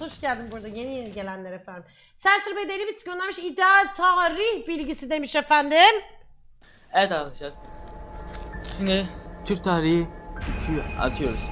Hoş geldin burada yeni yeni gelenler efendim. Sensor Bey deli bit göndermiş ideal tarih bilgisi demiş efendim. Evet arkadaşlar. Şimdi Türk tarihi atıyoruz.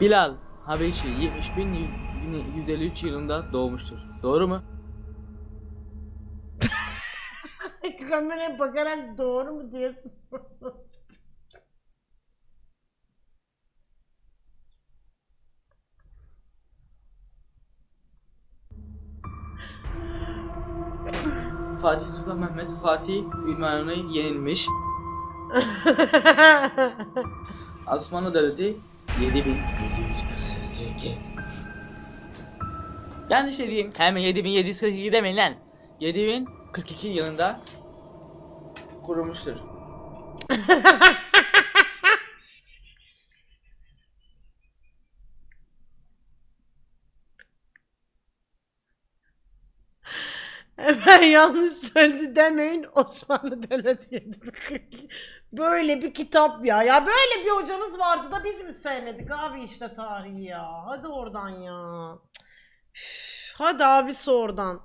Bilal Habeşi 70.153 yılında doğmuştur. Doğru mu? Kameraya bakarak doğru mu diye sordum. Fatih Sultan Mehmet Fatih Ünvanı'nı yenilmiş. Osmanlı Devleti 7742 Yanlış dediğim hemen 7742 demeyin lan 7042 yılında kurulmuştur. Hemen yanlış söyledi demeyin Osmanlı Devleti. Böyle bir kitap ya. Ya böyle bir hocamız vardı da biz mi sevmedik abi işte tarihi ya. Hadi oradan ya. Üf, Hadi abisi oradan.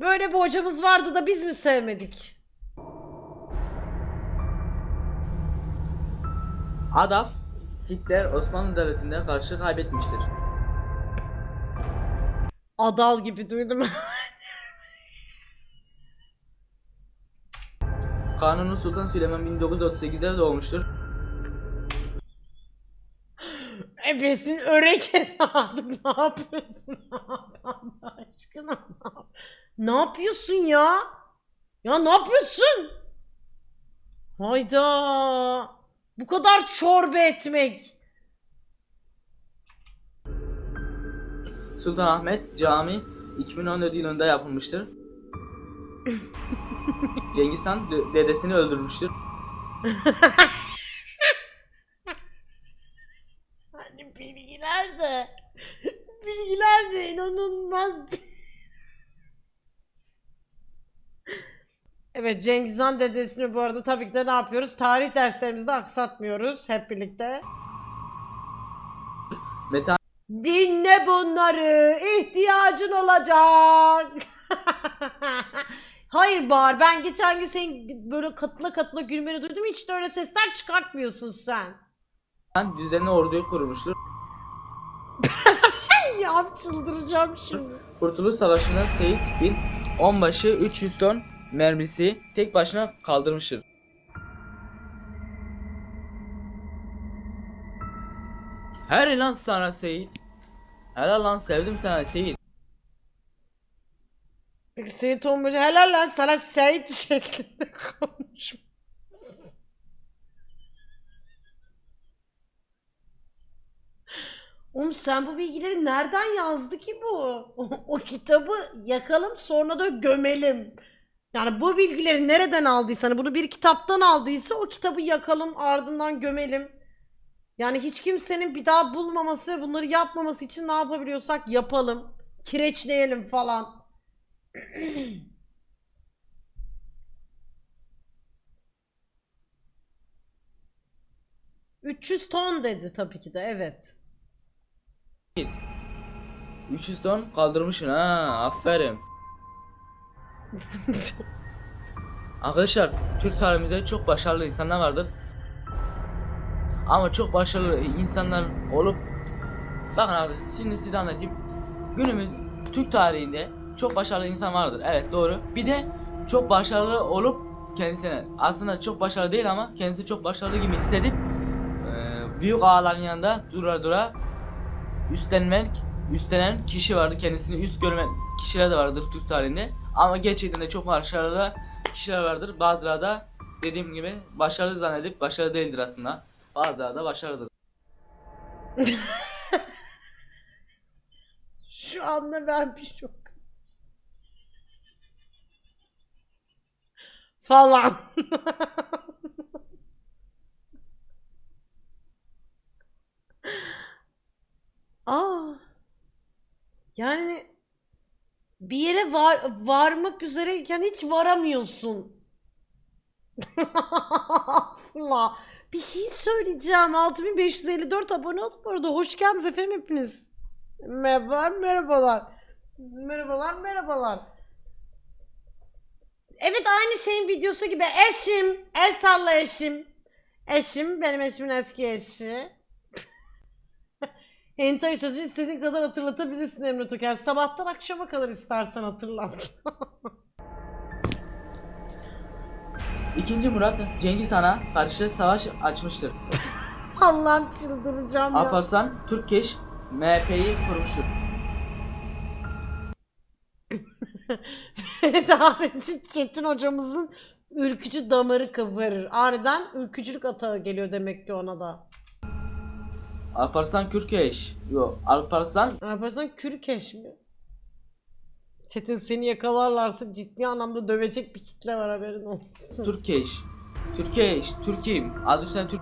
Böyle bir hocamız vardı da biz mi sevmedik? Adolf Hitler Osmanlı Devleti'nde karşı kaybetmiştir. Adal gibi duydum. Kanuni Sultan Süleyman 1938'de doğmuştur. Ebesin örek artık ne yapıyorsun Allah aşkına ne yap- ne yapıyorsun ya? Ya ne yapıyorsun? Hayda bu kadar çorba etmek. Sultan Ahmet Cami 2014 yılında yapılmıştır. Cengiz Han dedesini öldürmüştür. Hani bilgiler de bilgiler de inanılmaz. Evet Cengiz Han dedesini bu arada tabii ki de ne yapıyoruz? Tarih derslerimizde aksatmıyoruz hep birlikte. Metan Dinle bunları. ihtiyacın olacak. Hayır Bahar ben geçen gün senin böyle katıla katıla gülmeni duydum. Hiç de öyle sesler çıkartmıyorsun sen. düzenli orduyu kurmuştur. Ya çıldıracağım şimdi. Kurtuluş Savaşı'nda Seyit bin onbaşı 300 ton mermisi tek başına kaldırmıştır. Her lan sana Seyit. Helal lan sevdim sana Seyit. Seyit Onbaşı helal lan sana Seyit şeklinde konuşma. Oğlum sen bu bilgileri nereden yazdı ki bu? O, o kitabı yakalım sonra da gömelim. Yani bu bilgileri nereden aldıysa hani bunu bir kitaptan aldıysa o kitabı yakalım ardından gömelim. Yani hiç kimsenin bir daha bulmaması ve bunları yapmaması için ne yapabiliyorsak yapalım. Kireçleyelim falan. 300 ton dedi tabii ki de evet. 300 ton kaldırmışsın ha aferin. Arkadaşlar Türk tarihimizde çok başarılı insanlar vardır. Ama çok başarılı insanlar olup bakın abi şimdi size anlatayım. Günümüz Türk tarihinde çok başarılı insan vardır. Evet doğru. Bir de çok başarılı olup kendisine aslında çok başarılı değil ama kendisi çok başarılı gibi hissedip eee, büyük ağaların yanında dura dura üstlenmek üstlenen kişi vardır. Kendisini üst görme kişiler de vardır Türk tarihinde. Ama gerçekten de çok başarılı kişiler vardır. Bazıları da dediğim gibi başarılı zannedip başarılı değildir aslında. Bazıları da başarılıdır. Şu anda ben bir şok. Falan. Aa. Yani bir yere var, varmak üzereyken hiç varamıyorsun. Asla. bir şey söyleyeceğim. 6554 abone olduk bu arada. Hoş geldiniz efendim hepiniz. Merhabalar, merhabalar. Merhabalar, merhabalar. Evet aynı şeyin videosu gibi. Eşim, el salla eşim. Eşim, benim eşimin eski eşi. Hentai sözü istediğin kadar hatırlatabilirsin Emre Toker. Sabahtan akşama kadar istersen hatırlat. İkinci Murat Cengiz Han'a karşı savaş açmıştır. Allah'ım çıldıracağım ya. Alparslan Türkeş MHP'yi kurmuştur. Tarihçi Çetin hocamızın ülkücü damarı kıvırır. Aniden ülkücülük atağı geliyor demek ki ona da. Alparslan Kürkeş. Yok Alparslan Yaparsan kürkeş mi? Çetin seni yakalarlarsa ciddi anlamda dövecek bir kitle var haberin olsun. Türkeş. Türkeş. Türk'üm. Adı üstüne Türk.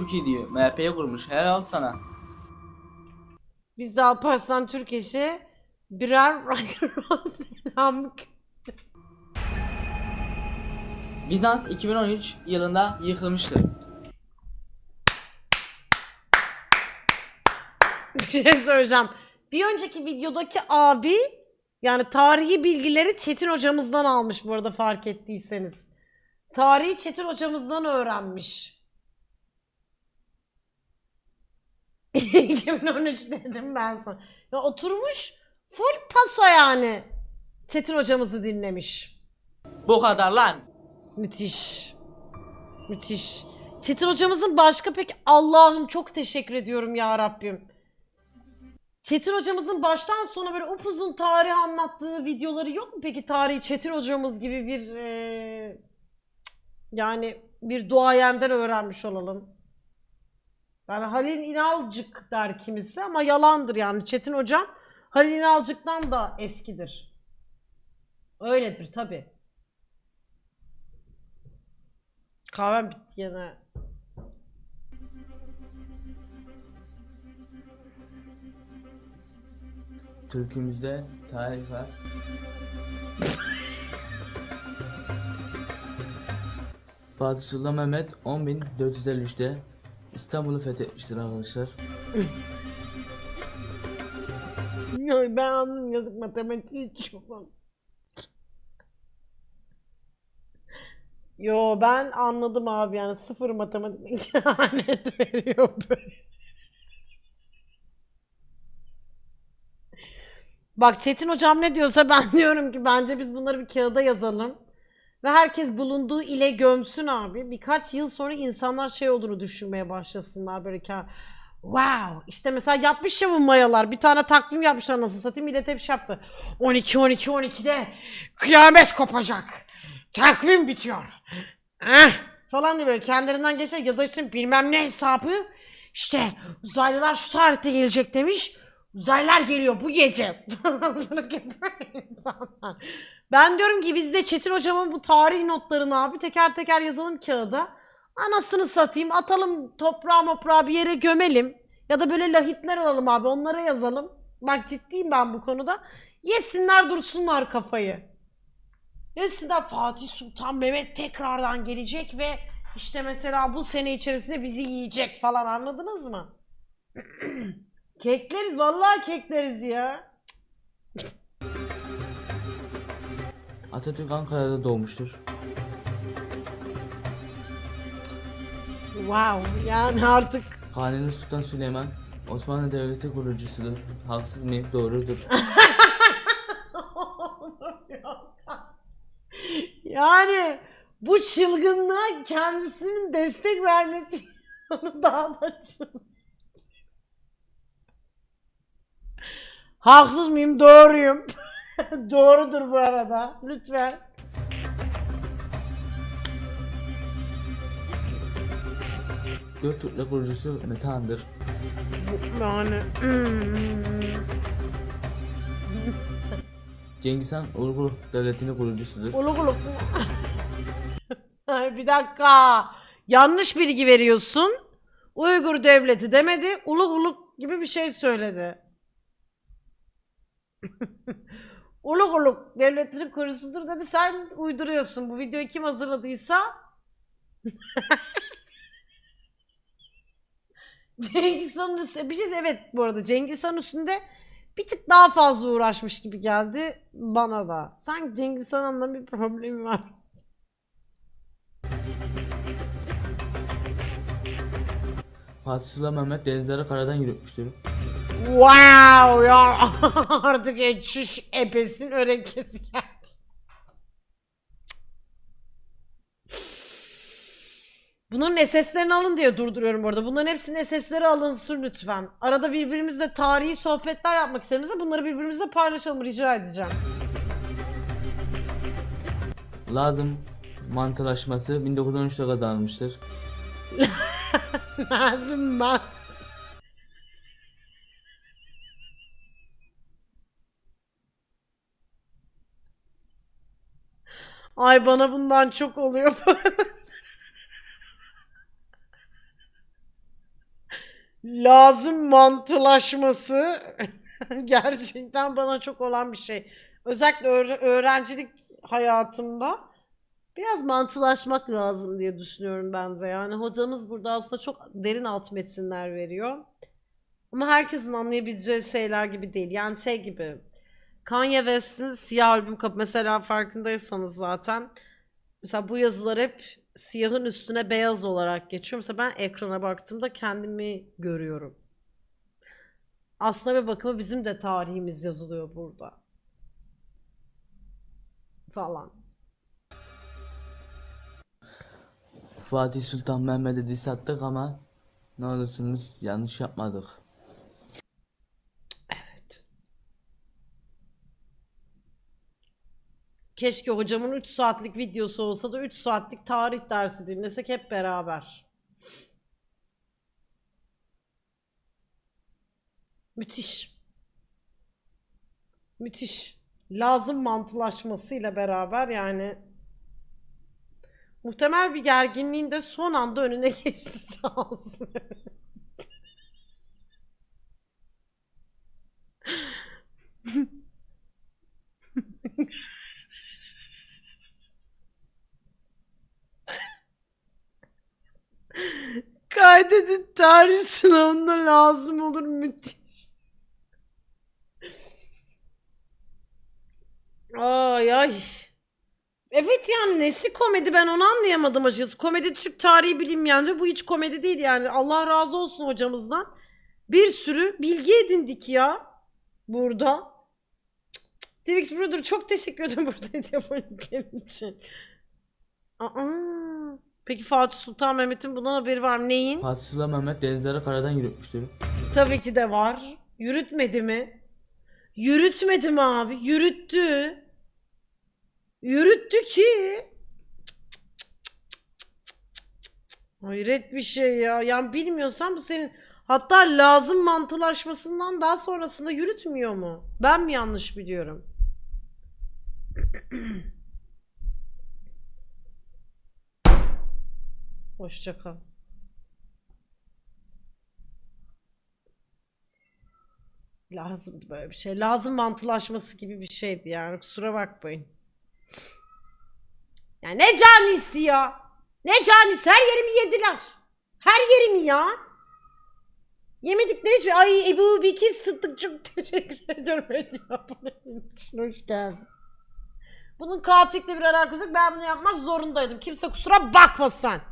Türkiye diyor. MHP'yi kurmuş. Helal sana. Biz de Alparslan Türkeş'e birer rock'n'roll selam Bizans 2013 yılında yıkılmıştır. Bir şey söyleyeceğim. Bir önceki videodaki abi yani tarihi bilgileri Çetin hocamızdan almış bu arada fark ettiyseniz. Tarihi Çetin hocamızdan öğrenmiş. 2013 dedim ben sana. Ya oturmuş full paso yani. Çetin hocamızı dinlemiş. Bu kadar lan. Müthiş. Müthiş. Çetin hocamızın başka pek Allah'ım çok teşekkür ediyorum ya Rabbim. Çetin hocamızın baştan sona böyle upuzun tarih anlattığı videoları yok mu peki tarihi Çetin hocamız gibi bir eee, yani bir duayenden öğrenmiş olalım. Yani Halil İnalcık der kimisi ama yalandır yani Çetin hocam Halil İnalcık'tan da eskidir. Öyledir tabi. Kahvem bitti yine. Türkümüzde tarih var. Fatih Sultan Mehmet 10.453'te İstanbul'u fethetmiştir arkadaşlar. Ya ben anladım yazık matematiği çok. Yo ben anladım abi yani sıfır matematik lanet veriyor böyle. Bak Çetin hocam ne diyorsa ben diyorum ki bence biz bunları bir kağıda yazalım. Ve herkes bulunduğu ile gömsün abi. Birkaç yıl sonra insanlar şey olduğunu düşünmeye başlasınlar böyle ki Wow. İşte mesela yapmış ya bu mayalar. Bir tane takvim yapmışlar nasıl satayım. Millet hep şey yaptı. 12 12 12'de kıyamet kopacak. Takvim bitiyor. Eh, falan diye böyle kendilerinden geçer ya da işte bilmem ne hesabı. İşte uzaylılar şu tarihte gelecek demiş. Uzaylılar geliyor bu gece. Ben diyorum ki biz de Çetin hocamın bu tarih notlarını abi teker teker yazalım kağıda. Anasını satayım atalım toprağa moprağa bir yere gömelim. Ya da böyle lahitler alalım abi onlara yazalım. Bak ciddiyim ben bu konuda. Yesinler dursunlar kafayı. Yesinler Fatih Sultan Mehmet tekrardan gelecek ve işte mesela bu sene içerisinde bizi yiyecek falan anladınız mı? kekleriz vallahi kekleriz ya. Atatürk Ankara'da doğmuştur. Wow yani artık Kanuni Sultan Süleyman Osmanlı Devleti kurucusudur. Haksız mıyım? Doğrudur. yani bu çılgınlığa kendisinin destek vermesi onu daha da çılgın. Haksız mıyım? Doğruyum. Doğrudur bu arada. Lütfen. Göktürk'le kurucusu Metehan'dır. Yani Cengiz Han Uygur Devleti'nin kurucusudur. uluk uluk. Ay bir dakika. Yanlış bilgi veriyorsun. Uygur devleti demedi. Uluk uluk gibi bir şey söyledi. Oluk oluk devletlerin kurusudur dedi. Sen uyduruyorsun. Bu videoyu kim hazırladıysa Cengiz Han'ın üstünde bir şey evet bu arada Cengiz Han üstünde bir tık daha fazla uğraşmış gibi geldi bana da. Sanki Cengiz Han'la bir problemi var. Fatih Sultan Mehmet denizleri karadan yürütmüştür. Wow ya artık çüş epesin örekesi geldi. Bunların SS'lerini alın diye durduruyorum bu arada. Bunların hepsinin SS'leri alınsın lütfen. Arada birbirimizle tarihi sohbetler yapmak istediğimizde bunları birbirimizle paylaşalım rica edeceğim. Lazım mantılaşması 1913'te kazanılmıştır. Lazım ben. Ay bana bundan çok oluyor. Lazım mantılaşması gerçekten bana çok olan bir şey. Özellikle öğre- öğrencilik hayatımda biraz mantılaşmak lazım diye düşünüyorum ben de. Yani hocamız burada aslında çok derin alt metinler veriyor. Ama herkesin anlayabileceği şeyler gibi değil. Yani şey gibi. Kanye West'in siyah albüm kapı mesela farkındaysanız zaten. Mesela bu yazılar hep siyahın üstüne beyaz olarak geçiyor. Mesela ben ekrana baktığımda kendimi görüyorum. Aslına bir bakıma bizim de tarihimiz yazılıyor burada. Falan. Fatih Sultan Mehmet'e diss attık ama ne olursunuz yanlış yapmadık. Keşke hocamın 3 saatlik videosu olsa da 3 saatlik tarih dersi dinlesek hep beraber. Müthiş. Müthiş. Lazım mantılaşmasıyla beraber yani muhtemel bir gerginliğin de son anda önüne geçti sağ olsun. Kaydedin tarih sınavında lazım olur müthiş. Ay ay. Evet yani nesi komedi ben onu anlayamadım açıkçası. Komedi Türk tarihi bilinmeyen bu hiç komedi değil yani. Allah razı olsun hocamızdan. Bir sürü bilgi edindik ya burada. Divix Brother çok teşekkür ederim burada hediye için. Aa, peki Fatih Sultan Mehmet'in bundan haberi var mı? Neyin? Fatih Sultan Mehmet denizleri karadan yürütmüştür. Tabii ki de var. Yürütmedi mi? Yürütmedi mi abi? Yürüttü. Yürüttü ki. Hayret bir şey ya. Yani bilmiyorsan bu senin hatta lazım mantılaşmasından daha sonrasında yürütmüyor mu? Ben mi yanlış biliyorum? Hoşça kal. Lazımdı böyle bir şey. Lazım mantılaşması gibi bir şeydi yani. Kusura bakmayın. Ya ne canisi ya? Ne canisi? Her yerimi yediler. Her yerimi ya. Yemedikleri hiçbir... Ay Ebu Bekir Sıddık çok teşekkür. Hediye abonenin için hoş geldin. Bunun katillikle bir alakası yok. Ben bunu yapmak zorundaydım. Kimse kusura bakmasın.